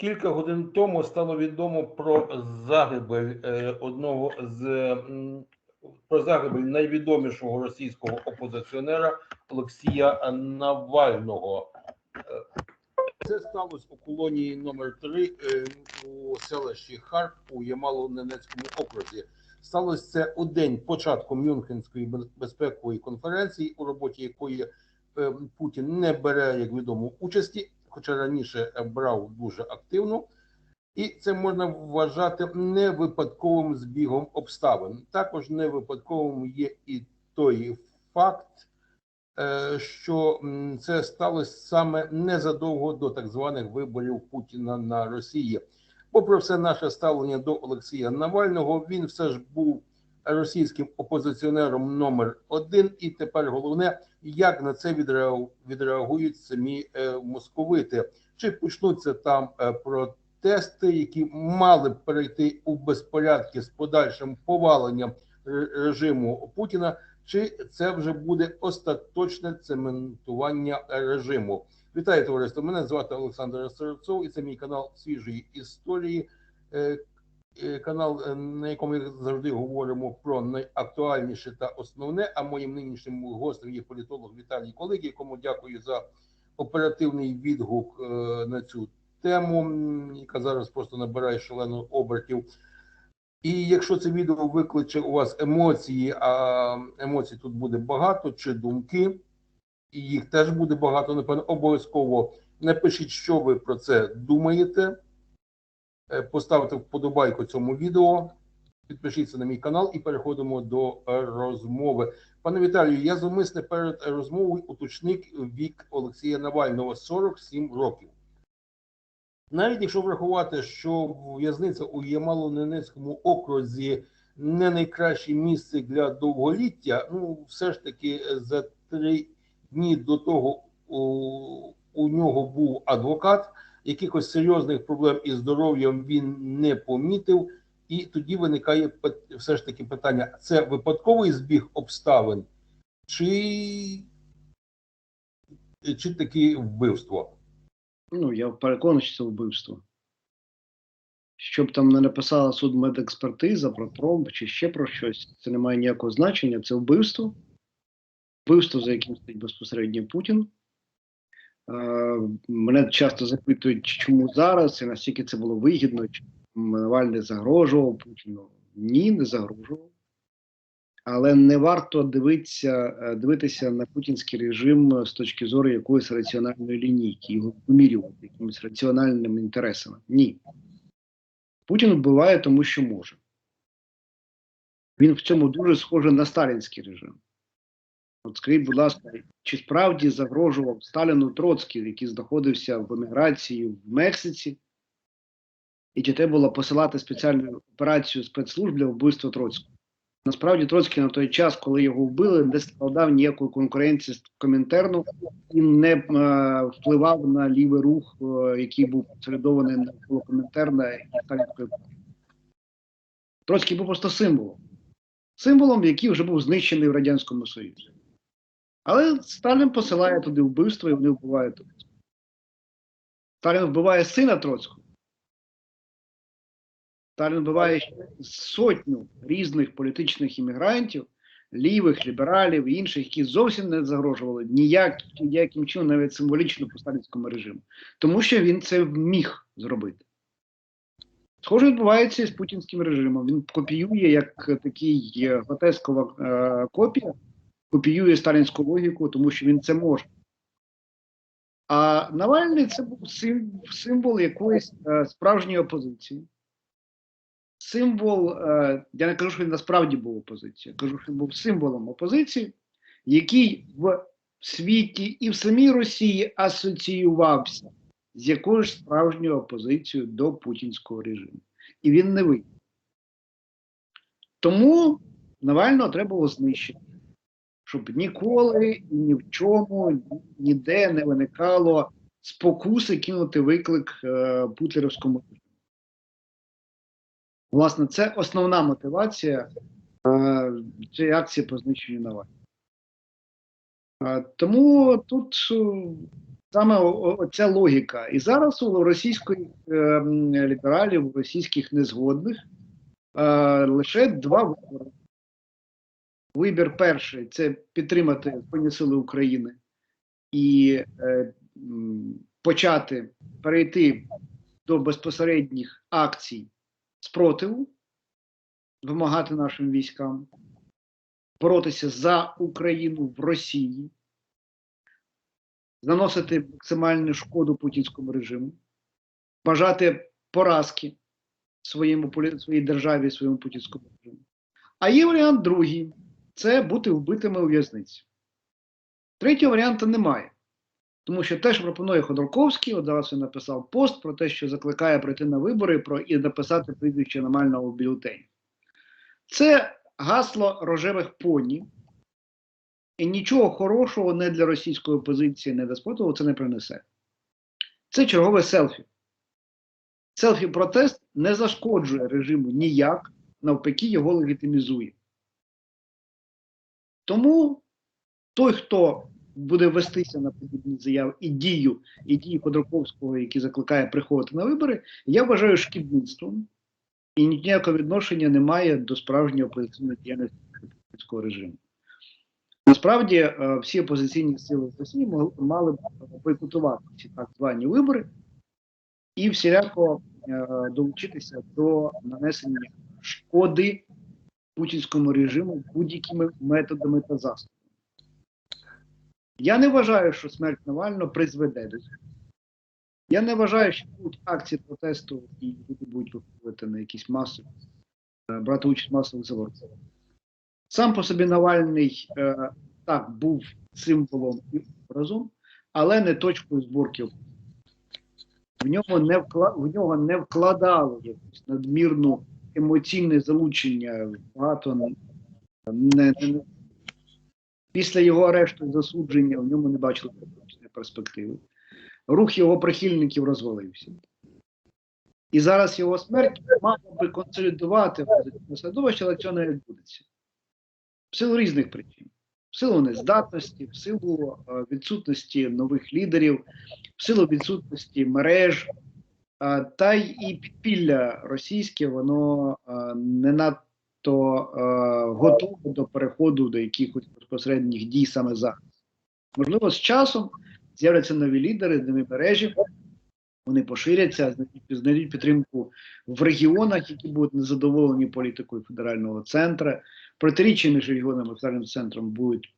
Кілька годин тому стало відомо про загибель е, одного з про загибель найвідомішого російського опозиціонера Олексія Навального. Е, Це сталося у колонії номер 3 у селищі Харк у Ямало-Ненецькому окрузі. Сталося це у день початку Мюнхенської безпекової конференції, у роботі якої е, Путін не бере, як відомо, участі, хоча раніше брав дуже активно. І це можна вважати не випадковим збігом обставин. Також не випадковим є і той факт, е, що це сталося саме незадовго до так званих виборів Путіна на Росії. Попри все наше ставлення до Олексія Навального, він все ж був російським опозиціонером номер один. І тепер головне, як на це відреагу- відреагують самі е, московити, чи почнуться там е, протести, які мали б перейти у безпорядки з подальшим поваленням режиму Путіна, чи це вже буде остаточне цементування режиму. Вітаю товариство! Мене звати Олександр Сорокцов, і це мій канал свіжої історії. Е, Канал, е, на якому ми завжди говоримо про найактуальніше та основне. А моїм нинішнім гостем є політолог Віталій Колегій, якому дякую за оперативний відгук е, на цю тему, яка зараз просто набирає шалену обертів. І якщо це відео викличе у вас емоції, а емоцій тут буде багато, чи думки, і їх теж буде багато, напевно, обов'язково напишіть, що ви про це думаєте. Е, Поставте вподобайку цьому відео, підпишіться на мій канал і переходимо до розмови. Пане Віталію, я зумисне перед розмовою уточник вік Олексія Навального 47 років. Навіть якщо врахувати, що в'язниця у Ямало-Ненецькому окрузі не найкраще місце для довголіття, ну все ж таки е, за три дні до того у, у нього був адвокат, якихось серйозних проблем із здоров'ям він не помітив. І тоді виникає все ж таки питання: це випадковий збіг обставин, чи, чи таки вбивство? Ну, я переконаний, що це вбивство. Щоб там не написала судмедекспертиза про тромб чи ще про щось, це не має ніякого значення. Це вбивство. Вбивство, за яким стоїть безпосередньо Путін. Е, мене часто запитують, чому зараз і наскільки це було вигідно, чи Навальний загрожував Путіну. Ні, не загрожував. Але не варто дивитися, е, дивитися на путінський режим з точки зору якоїсь раціональної лінійки, його помірювати якимись раціональними інтересами. Ні. Путін вбиває тому, що може. Він в цьому дуже схожий на сталінський режим. От скажіть, будь ласка, чи справді загрожував Сталіну Троцький, який знаходився в еміграції в Мексиці, і чи треба було посилати спеціальну операцію спецслужб для вбивства Троцького? Насправді Троцький на той час, коли його вбили, не складав ніякої конкуренції з Комінтерну і не е, впливав на лівий рух, е, який був посередований навколо Комінтерна і Сталінської партії. Троцький був просто символом. Символом, який вже був знищений в Радянському Союзі. Але Сталін посилає туди вбивство і вони вбивають Троцького. Сталін вбиває сина Троцького. Сталін вбиває сотню різних політичних іммігрантів, лівих, лібералів і інших, які зовсім не загрожували ніяк, ніяким чином, навіть символічно по сталінському режиму. Тому що він це міг зробити. Схоже, відбувається і з путінським режимом. Він копіює як такий гротескова е, копія, копіює сталінську логіку, тому що він це може. А Навальний це був символ якоїсь е, справжньої опозиції. Символ, е, я не кажу, що він насправді був опозицією, я кажу, що він був символом опозиції, який в світі і в самій Росії асоціювався з якоюсь справжньою опозицією до путінського режиму. І він не вийде. Тому Навального треба було знищити, щоб ніколи ні в чому ніде не виникало спокуси кинути виклик е, путлерівському. Власне, це основна мотивація е, цієї акції по знищенню Навального. Е, тому тут е, Саме оця логіка. І зараз у російських е, лібералів, у російських незгодних е, лише два вибори. Вибір перший це підтримати Збройні Сили України і е, почати перейти до безпосередніх акцій спротиву, вимагати нашим військам, боротися за Україну в Росії, наносити максимальну шкоду путінському режиму, бажати поразки своєму своїй державі, своєму путінському режиму. А є варіант другий це бути вбитими у в'язниці. Третього варіанту немає. Тому що те, що пропонує Ходорковський, він написав пост про те, що закликає прийти на вибори про, і написати прізвище нормального бюлетені. Це гасло рожевих поні, і нічого хорошого не для російської опозиції, не для спротиву це не принесе. Це чергове селфі. Селфі-протест не зашкоджує режиму ніяк, навпаки, його легітимізує. Тому той, хто буде вестися на подібні заяви і дію, і дії Ходорковського, який закликає приходити на вибори, я вважаю шкідництвом і ніякого відношення немає до справжньої опозиційної діяльності путінського режиму. Насправді е, всі опозиційні сили в Росії мали, б бойкотувати ці так звані вибори і всіляко е, долучитися до нанесення шкоди путінському режиму будь-якими методами та засобами. Я не вважаю, що смерть Навального призведе до цього. Я не вважаю, що будуть акції протесту і люди будуть виходити на якісь маси, е, брати участь в масових заворотах. Сам по собі Навальний е, так був символом і образом, але не точкою зборки. В нього не вкла... в нього не вкладало якусь надмірну емоційне залучення багато не, не, не, після його арешту засудження в ньому не бачили перспективи. Рух його прихильників розвалився. І зараз його смерть мала би консолідувати середовище, але цього не відбудеться. В силу різних причин. В силу нездатності, в силу е, відсутності нових лідерів, в силу відсутності мереж, та й і підпілля російське, воно не надто готове до переходу до якихось безпосередніх дій саме зараз. Можливо, з часом з'являться нові лідери, нові мережі, вони поширяться, знайдуть- підтримку в регіонах, які будуть незадоволені політикою федерального центру. Протиріччя між регіонами і федеральним центром будуть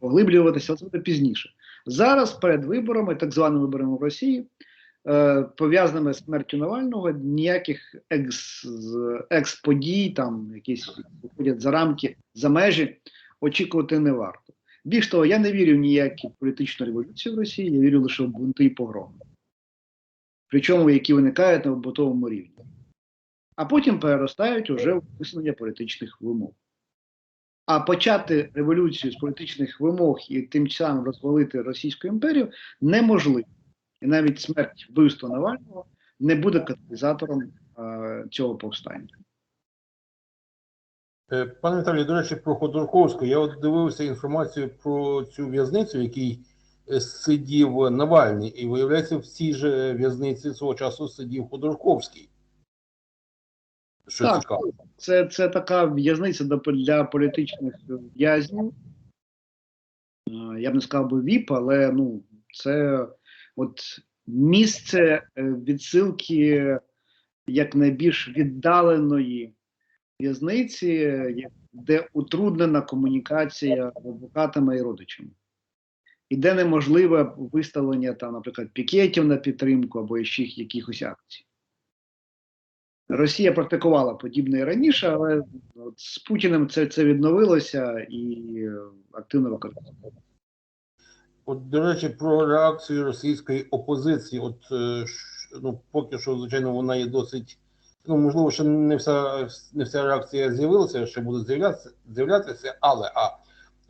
поглиблюватися, але це буде пізніше. Зараз перед виборами, так званими виборами в Росії, пов'язаними з смертю Навального, ніяких екс екс-подій, там якісь виходять за рамки, за межі, очікувати не варто. Більш того, я не вірю в ніякі політичну революцію в Росії, я вірю лише в бунти і погроми. Причому які виникають на побутовому рівні. А потім переростають уже в висунення політичних вимог. А почати революцію з політичних вимог і тим самим розвалити Російську імперію неможливо. І навіть смерть вбивства Навального не буде каталізатором е, цього повстання. Е, Пане Віталію, до речі, про Ходорковську. Я от дивився інформацію про цю в'язницю, в якій е, сидів Навальний, і виявляється, в цій же в'язниці свого часу сидів Ходорковський. Що Так. цікаво. Це, це така в'язниця для політичних в'язнів. Е, Я б не сказав би ВІП, але ну, це от місце е, відсилки як найбільш віддаленої в'язниці, де утруднена комунікація з адвокатами і родичами. І де неможливе виставлення там, наприклад, пікетів на підтримку або ще якихось акцій. Росія практикувала подібне і раніше, але от з Путіним це, це відновилося і е, активно використовується. От, до речі, про реакцію російської опозиції. От е, ну, поки що, звичайно, вона є досить. Ну, можливо, ще не вся не вся реакція з'явилася, ще буде з'являтися, з'являтися, але а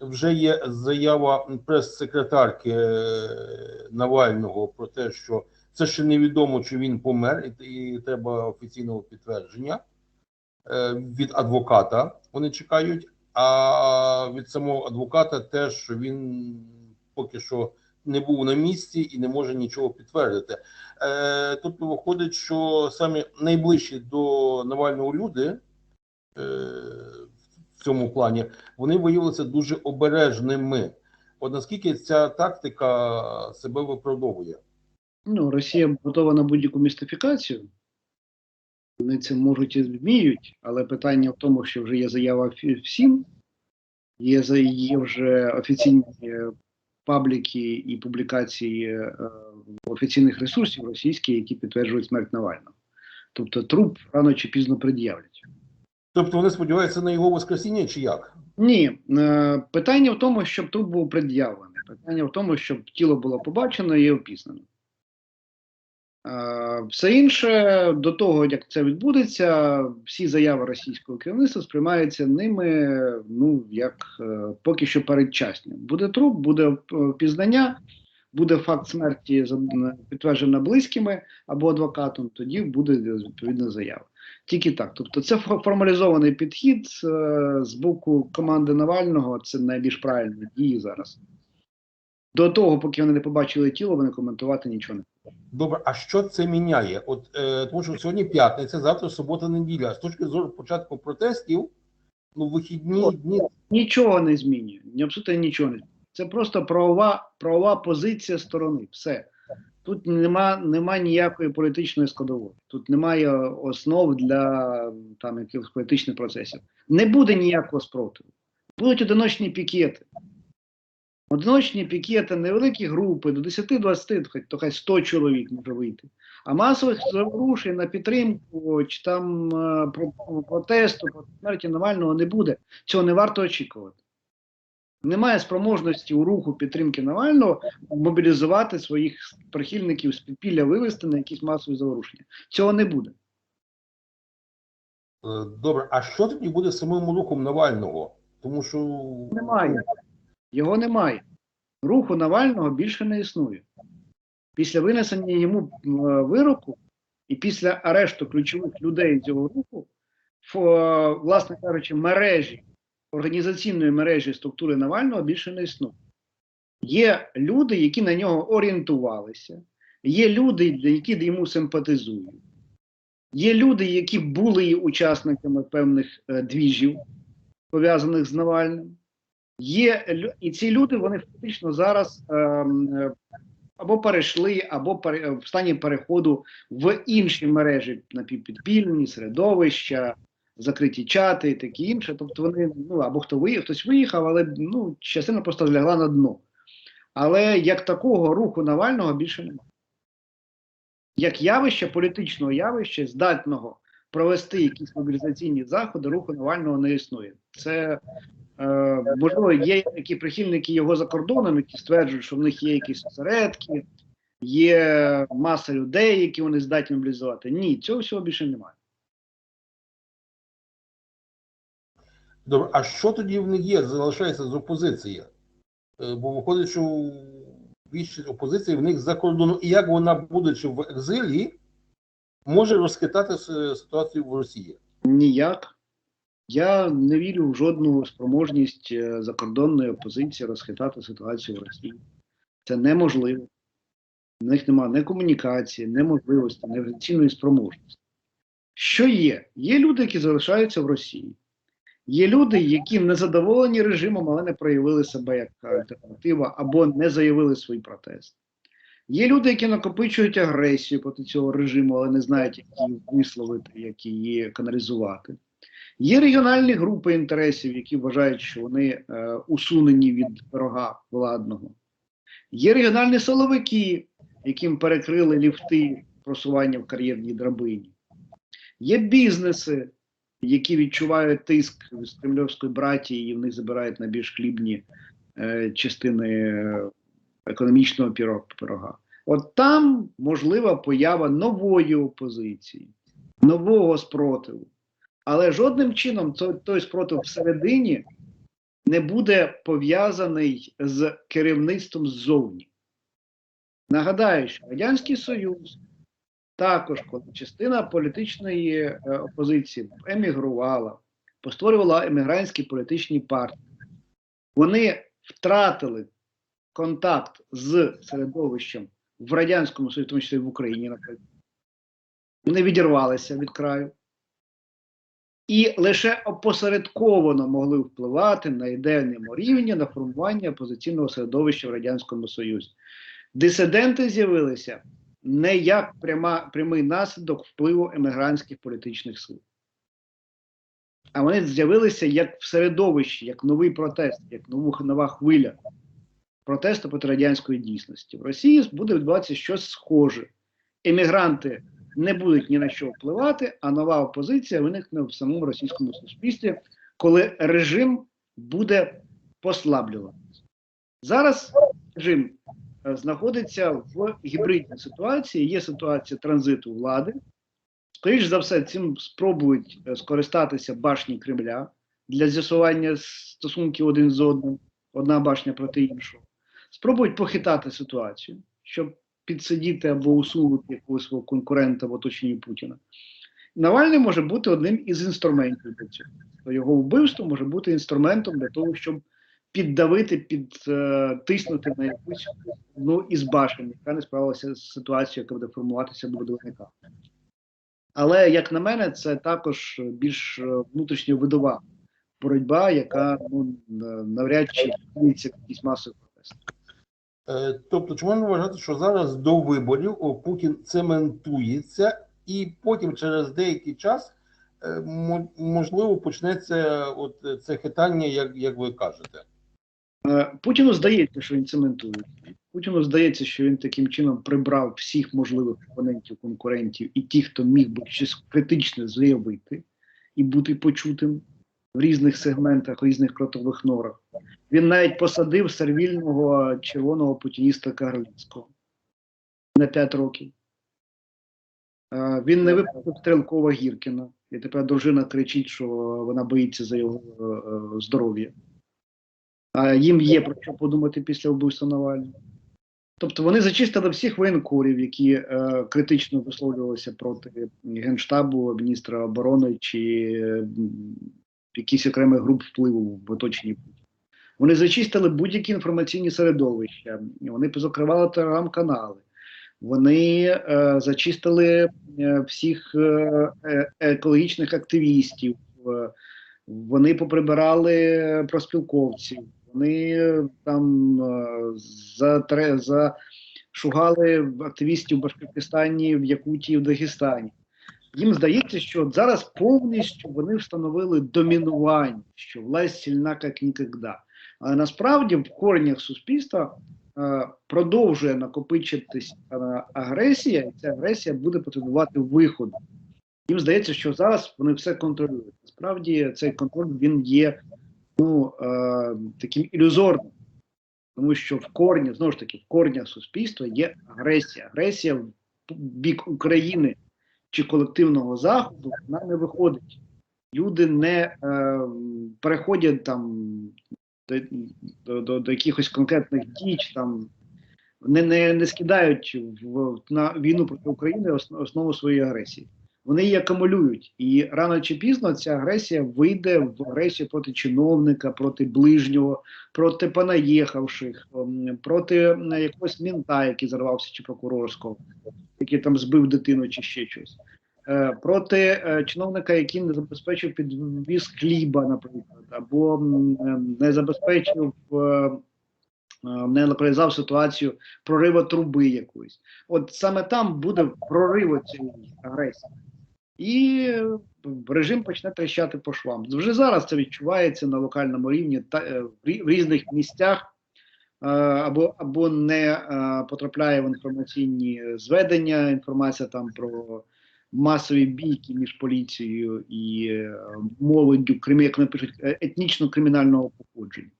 вже є заява прес-секретарки е, Навального про те, що це ще невідомо, чи він помер, і, і треба офіційного підтвердження е, від адвоката. Вони чекають. А від самого адвоката теж що він поки що не був на місці і не може нічого підтвердити. Е, тобто виходить, що самі найближчі до Навального люди е, в цьому плані вони виявилися дуже обережними. От наскільки ця тактика себе виправдовує? Ну, Росія готова на будь-яку містифікацію. Вони це можуть і вміють, але питання в тому, що вже є заява всім, є, є вже офіційні е, пабліки і публікації в офіційних ресурсів російських, які підтверджують смерть Навального. Тобто труп рано чи пізно пред'являть. Тобто вони сподіваються на його воскресіння чи як? Ні, е, питання в тому, щоб труп був пред'явлений. Питання в тому, щоб тіло було побачено і опізнано. Е, Все інше до того, як це відбудеться, всі заяви російського керівництва сприймаються ними ну як е, поки що передчасні. Буде труп, буде е, пізнання, буде факт смерті підтверджено близькими або адвокатом. Тоді буде відповідна заява. Тільки так. Тобто, це фо- формалізований підхід з боку команди Навального. Це найбільш правильні дії зараз. До того, поки вони не побачили тіло, вони коментувати нічого не Добре, а що це міняє? От е, тому що сьогодні п'ятниця, завтра субота, неділя. З точки зору початку протестів, ну вихідні дні нічого не змінює. Абсолютно нічого не змінює. Це просто правова, правова позиція сторони. Все. Тут нема, нема ніякої політичної складової. Тут немає основ для там якихось політичних процесів. Не буде ніякого спротиву. Будуть одиночні пікети. Одиночні пікети, невеликі групи, до 10-20, хай- то хай 100 чоловік може вийти. А масових заворушень на підтримку чи там е, про- протесту проти смерті Навального не буде. Цього не варто очікувати. Немає спроможності у руху підтримки Навального мобілізувати своїх прихильників з підпілля вивести на якісь масові заворушення. Цього не буде. Е, Добре, а що тоді буде з самим рухом Навального? Тому що Немає. Його немає. Руху Навального більше не існує. Після винесення йому е, вироку і після арешту ключових людей цього руху, фо- власне кажучи, мережі, організаційної мережі структури Навального більше не існує. Є люди, які на нього орієнтувалися, є люди, які йому симпатизують. Є люди, які були учасниками певних е, двіжів, пов'язаних з Навальним. Є і ці люди вони фактично зараз ем, е, або перейшли, або пере- в стані переходу в інші мережі напівпідпільні, середовища, закриті чати і таке інше. Тобто вони ну або хто виїхав, хтось виїхав, але ну частина просто злягла на дно. Але як такого руху Навального більше немає. Як явище, політичного явища, здатного провести якісь мобілізаційні заходи, руху Навального не існує. Це Е, можливо, є які прихильники його за кордоном, які стверджують, що в них є якісь осередки, є маса людей, які вони здатні мобілізувати. Ні, цього всього більше немає. добре, а що тоді в них є, залишається з опозиції? Е, Бо виходить, що більшість опозиції в них за кордоном, і як вона, будучи в екзилі, може розхитати ситуацію в Росії? Ніяк. Я не вірю в жодну спроможність е, закордонної опозиції розхитати ситуацію в Росії. Це неможливо. В них немає ні комунікації, ні можливості, спроможності. Що є? Є люди, які залишаються в Росії. Є люди, які не задоволені режимом, але не проявили себе як альтернатива або не заявили свій протест. Є люди, які накопичують агресію проти цього режиму, але не знають, як її висловити, як її каналізувати. Є регіональні групи інтересів, які вважають, що вони е, усунені від ворога владного. Є регіональні силовики, яким перекрили ліфти просування в кар'єрній драбині. Є бізнеси, які відчувають тиск з кремльовської братії, і в них забирають найбільш хлібні е, частини економічного пирога. От там можлива поява нової опозиції, нового спротиву. Але жодним чином той, спротив всередині не буде пов'язаний з керівництвом ззовні. Нагадаю, що Радянський Союз також, коли частина політичної е, опозиції емігрувала, постворювала емігрантські політичні партії, вони втратили контакт з середовищем в радянському Союзі, тому числі в Україні, наприклад. Вони відірвалися від краю. І лише опосередковано могли впливати на ідейному рівні на формування опозиційного середовища в Радянському Союзі. Дисиденти з'явилися не як пряма, прямий наслідок впливу емігрантських політичних сил. А вони з'явилися як в середовищі, як новий протест, як нову, нова хвиля протесту проти радянської дійсності. В Росії буде відбуватися щось схоже. Емігранти не будуть ні на що впливати, а нова опозиція виникне в самому російському суспільстві, коли режим буде послаблюватися. Зараз режим е, знаходиться в гібридній ситуації. Є ситуація транзиту влади. Скоріше за все, цим спробують е, скористатися башні Кремля для з'ясування стосунків один з одним, одна башня проти іншого. Спробують похитати ситуацію, щоб підсидіти або усунути якогось свого конкурента в оточенні Путіна. Навальний може бути одним із інструментів для цього. Його вбивство може бути інструментом для того, щоб піддавити, підтиснути на якусь ну, із башень, яка не справилася з ситуацією, яка буде формуватися до будівника. Але, як на мене, це також більш е, внутрішньовидова боротьба, яка ну, навряд чи якісь масові протести. Е, Тобто, чи можна вважати, що зараз до виборів Путін цементується, і потім через деякий час е, можливо почнеться от це хитання, як, як ви кажете. Е, Путіну здається, що він цементується. Путіну здається, що він таким чином прибрав всіх можливих опонентів, конкурентів і ті, хто міг би щось критичне заявити і бути почутим в різних сегментах, в різних кротових норах. Він навіть посадив сервільного червоного путініста Карлицького на 5 років. Він не випустив Стрелкова Гіркіна, і тепер дружина кричить, що вона боїться за його е, здоров'я. А їм є про що подумати після вбивства Навального. Тобто вони зачистили всіх воєнкорів, які е, критично висловлювалися проти Генштабу, міністра оборони чи якісь окремих груп впливу в оточенні. Вони зачистили будь-які інформаційні середовища, вони позакривали телеграм-канали, вони е, зачистили е, всіх е, е, екологічних активістів, е, вони поприбирали проспілковців, вони е, там е, затре, зашугали активістів в Башкортостані, в Якутії, в Дагестані. Їм здається, що от зараз повністю вони встановили домінування, що власть сильна як ніколи. Але насправді в коренях суспільства е, продовжує накопичитись е, агресія, і ця агресія буде потребувати виходу. Їм здається, що зараз вони все контролюють. Насправді цей контроль він є ну, е, таким ілюзорним, тому що в корні, знову ж таки, в корнях суспільства є агресія. Агресія в бік України чи колективного заходу вона не виходить. Люди не е, переходять там до, до, до, до якихось конкретних дій, чи там не, не, не скидають в, на війну проти України основ, основу своєї агресії. Вони її акумулюють, і рано чи пізно ця агресія вийде в агресію проти чиновника, проти ближнього, проти понаїхавших, ем, проти якогось мінта, який зарвався, чи прокурорського, який там збив дитину, чи ще щось. Е, Проти е, чиновника, який не забезпечив підвіз хліба, наприклад, або е, не забезпечив, е, не локалізував ситуацію прорива труби якоїсь. От саме там буде прорив цієї агресії. І е, режим почне тріщати по швам. Вже зараз це відчувається на локальному рівні та е, в різних місцях. е, Або або не потрапляє в інформаційні зведення, інформація там про масові бійки між поліцією і молоддю, крім як вони пишуть, е, етнічно-кримінального походження.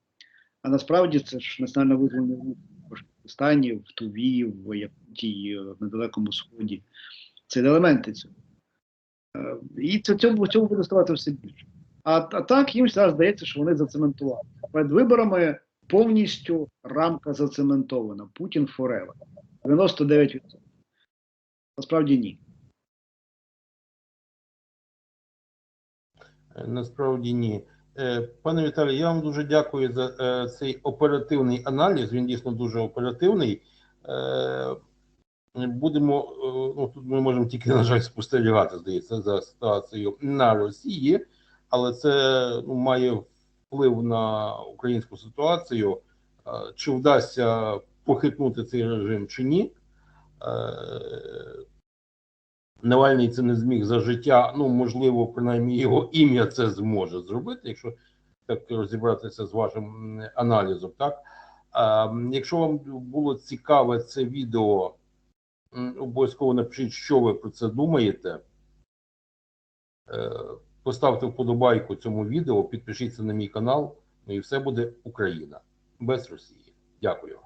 А насправді це ж національно визвольний в Башкортостані, в Туві, в Якутії, на Далекому Сході. Це елементи цього. Е, І цьому, цьому буде ставати все більше. А, а так їм зараз здається, що вони зацементували. Перед виборами повністю рамка зацементована. Путін forever. 99%. Насправді ні. Е, Насправді ні. Е, Пане Віталій, я вам дуже дякую за е, цей оперативний аналіз. Він дійсно дуже оперативний. Будемо е, ну тут ми можемо тільки на жаль спостерігати, здається, за ситуацією на Росії, але це ну, має вплив на українську ситуацію. Е, Чи вдасться похитнути цей режим чи ні? Е, Навальний це не зміг за життя. Ну, можливо, принаймні його ім'я це зможе зробити, якщо так розібратися з вашим аналізом. Так якщо вам було цікаве це відео, обов'язково напишіть, що ви про це думаєте. Е, Поставте вподобайку цьому відео, підпишіться на мій канал. Ну і все буде Україна без Росії. Дякую.